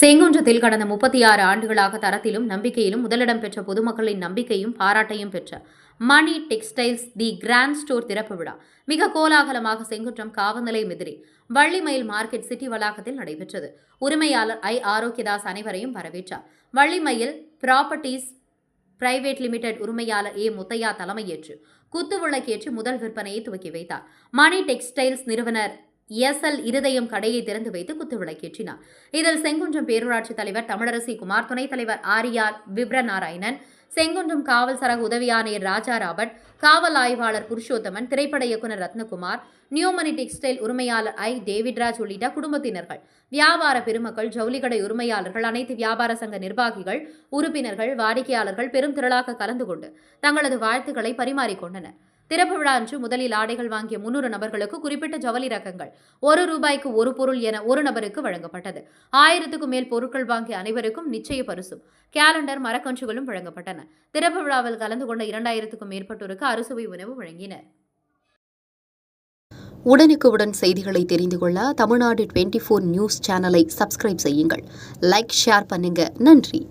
செங்குன்றத்தில் கடந்த முப்பத்தி ஆறு ஆண்டுகளாக தரத்திலும் நம்பிக்கையிலும் முதலிடம் பெற்ற பொதுமக்களின் நம்பிக்கையும் பாராட்டையும் பெற்ற Mani textiles the grand store திறப்பு விழா. மிக கோலாகலமாக செங்குன்றம் காவல் நிலையம் எதிரே வள்ளிமயில் மார்க்கெட் சிட்டி வளாகத்தில் நடைபெற்றது. உரிமையாளர் ஐ. ஆரோக்கியதாஸ் அனைவரையும் வரவேற்றார். வள்ளிமயில் ப்ராப்பர்ட்டிஸ் பிரைவேட் லிமிடெட் உரிமையாளர் ஏ. முத்தையா தலைமையேற்று குத்துவிளக்கேற்று முதல் விற்பனையை துவக்கி வைத்தார். மணி டெக்ஸ்டைல்ஸ் நிறுவனர் எஸ் எல் இருதயம் கடையை திறந்து வைத்து குத்துவிளக்கேற்றினார். இதில் செங்குன்றம் பேரூராட்சி தலைவர் தமிழரசி குமார் துணைத் தலைவர் ஆரியார் விப்ரநாராயணன் செங்குன்றம் காவல் சரக உதவி ஆணையர் ராஜா ராபர்ட் காவல் ஆய்வாளர் புருஷோத்தமன் திரைப்பட இயக்குனர் ரத்னகுமார் நியூமனி டெக்ஸ்டைல் உரிமையாளர் ஐ. டேவிட்ராஜ் உள்ளிட்ட குடும்பத்தினர்கள் வியாபார பெருமக்கள் ஜவுளிக்கடை உரிமையாளர்கள் அனைத்து வியாபார சங்க நிர்வாகிகள் உறுப்பினர்கள் வாடிக்கையாளர்கள் பெரும் திரளாக கலந்து கொண்டு தங்களது வாழ்த்துக்களை பரிமாறிக்கொண்டனர். திறப்பு விழா அன்று முதலில் ஆடைகள் வாங்கிய முன்னூறு நபர்களுக்கு குறிப்பிட்ட ஜவுளி ரகங்கள் ஒரு ரூபாய்க்கு ஒரு பொருள் என ஒரு நபருக்கு வழங்கப்பட்டது. ஆயிரத்துக்கும் மேல் பொருட்கள் வாங்கிய அனைவருக்கும் நிச்சய பரிசும். கேலண்டர் மரக்கன்றுகளும் வழங்கப்பட்டன. திறப்பு விழாவில் கலந்து கொண்ட இரண்டாயிரத்துக்கும் மேற்பட்டோருக்கு அறுசுவை உணவு வழங்கினர். உடனுக்குடன் செய்திகளை தெரிந்து கொள்ள தமிழ்நாடு டுவெண்ட்டி ஃபோர் நியூஸ் சேனலை சப்ஸ்கிரைப் செய்யுங்கள். லைக் ஷேர் பண்ணுங்க. நன்றி.